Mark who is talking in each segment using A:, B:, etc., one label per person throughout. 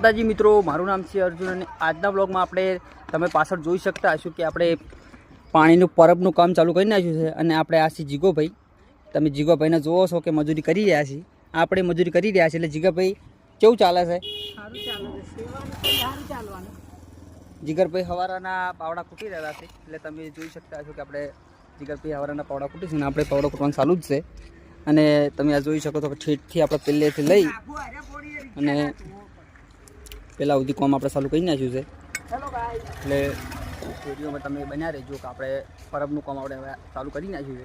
A: માતાજી મિત્રો મારું નામ છે અર્જુન અને આજના બ્લોગમાં આપણે તમે પાછળ જોઈ શકતા હશો કે આપણે પાણીનું પરબનું કામ ચાલુ કરી નાખ્યું છે અને આપણે આ છે જીગોભાઈ. તમે જીગોભાઈને જોવો છો કે મજૂરી કરી રહ્યા છીએ. આપણે મજૂરી કરી રહ્યા છીએ એટલે જીગાભાઈ કેવું ચાલે છે?
B: સારું ચાલે છે. સારું ચાલવાનું.
A: જીગરભાઈ હવારાના પાવડા કૂટી રહ્યા છે એટલે તમે જોઈ શકતા હશો કે આપણે જીગરભાઈ હવારાના પાવડા કૂટીશું અને આપણે પાવડા કૂટવાનું ચાલુ જ છે. અને તમે આ જોઈ શકો છો કે ઠેઠથી આપણે પહેલેથી લઈ અને પેલા સુધી કોમ આપણે ચાલુ કરી નાખ્યું છે. એટલે વિડીયોમાં તમે બન્યા રહેજો કે આપણે પરબનું કોમ આપણે હવે ચાલુ કરી નાખ્યું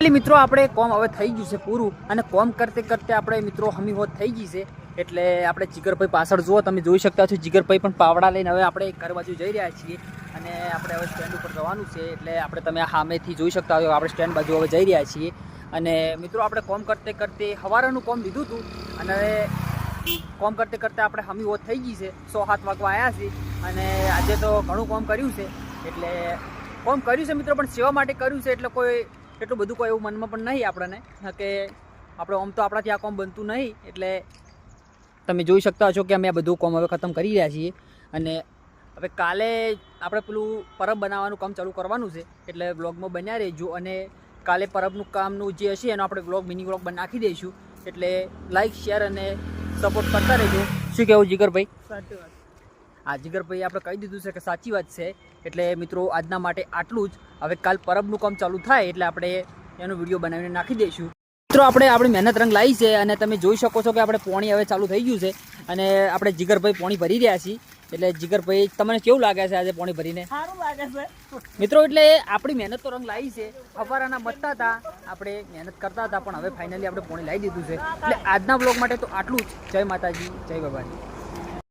A: છે. મિત્રો આપણે કોમ હવે થઈ ગયું છે પૂરું અને કોમ કરતે કરતે આપણે મિત્રો હમી હોત થઈ ગઈ છે. એટલે આપણે જીગરભાઈ પાછળ જુઓ તમે જોઈ શકતા છો જીગરભાઈ પણ પાવડા લઈને હવે આપણે ઘર બાજુ જઈ રહ્યા છીએ અને આપણે હવે સ્ટેન્ડ ઉપર જવાનું છે. એટલે આપણે તમે આ સામેથી જોઈ શકતા હોય આપણે સ્ટેન્ડ બાજુ હવે જઈ રહ્યા છીએ. અને મિત્રો આપણે કોમ કરતે કરતે હવારનું કોમ લીધું હતું અને કોમ કરતે કરતે આપણે હમી ઓત થઈ ગઈ છે. સો સાત વાગવા આવ્યા છીએ અને આજે તો ઘણું કોમ કર્યું છે. એટલે કોમ કર્યું છે મિત્રો, પણ સેવા માટે કર્યું છે એટલે કોઈ એટલું બધું કોઈ એવું મનમાં પણ નહીં આપણને. કે આપણે આમ તો આપણાથી આ કોમ બનતું નહીં. એટલે તમે જોઈ શકતા છો કે અમે આ બધું કોમ હવે ખતમ કરી રહ્યા છીએ. અને હવે કાલે આપણે પેલું પરબ બનાવવાનું કામ ચાલુ કરવાનું છે. એટલે બ્લોગમાં બન્યા રહેજો અને કાલે પરબનું કામનું જે હશે એનો આપણે બ્લોગ મિની બ્લોગ નાખી દઈશું. એટલે લાઈક, શેર અને સપોર્ટ કરતા રહેજો. શું કહેવું જીગરભાઈ?
B: સાચી વાત.
A: આ જીગરભાઈ આપણે કહી દીધું છે કે સાચી વાત છે. એટલે મિત્રો આજના માટે આટલું જ. હવે કાલ પરબનું કામ ચાલુ થાય એટલે આપણે એનો વીડિયો બનાવીને નાખી દઈશું. મિત્રો આપણે આપણી મહેનત રંગ લાવી છે અને તમે જોઈ શકો છો કે આપણે પોણી હવે ચાલુ થઈ ગયું છે અને આપણે જીગરભાઈ પોણી ભરી રહ્યા છીએ. એટલે જીગરભાઈ તમને કેવું લાગે છે આજે પોણી ભરીને?
B: સારું લાગે છે.
A: મિત્રો એટલે આપણી મહેનત તો રંગ લાવી છે. ફવારાના મતતા હતા. આપણે મહેનત કરતા હતા, પણ હવે ફાઇનલી આપણે પોણી લાવી દીધું છે. એટલે આજના બ્લોગ માટે તો આટલું જ. જય માતાજી, જય બાબાજી